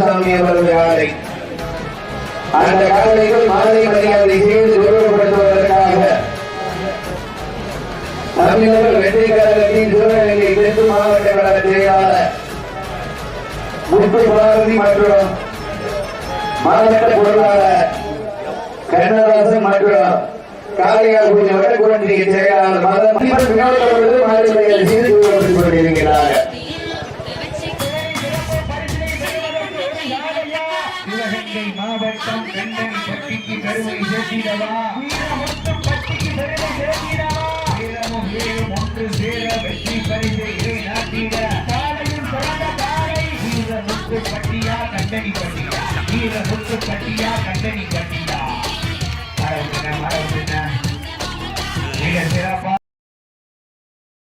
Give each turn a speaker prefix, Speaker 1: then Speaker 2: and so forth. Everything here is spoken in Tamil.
Speaker 1: சாமி அவர்கள் ஆலை அந்த காலையில் மாலை மரியாதை செய்து கௌரவப்படுத்துவதற்காக தமிழர்கள் வெற்றி கழகத்தின் சிவகங்கை தெற்கு மாவட்ட கழக செயலாளர் முத்து பாரதி மற்றும் மாவட்ட பொருளாளர் கண்ணதாசன் மற்றும் காலையால் கூடியவர்கள் குழந்தைக்கு தேவையான செய்து கொண்டிருக்கிறார்கள்
Speaker 2: மாவட்டம் கண்டன் பட்டிக்கு கருவை சேர்த்திடவா வீரமுத்தம் பட்டிக்கு வெற்றி பரிசை நாட்டிட காலையும் தொடர்ந்த காலை வீரமுத்து பட்டியா கண்டனி பட்டியா வீரமுத்து பட்டியா கண்டனி Yeah.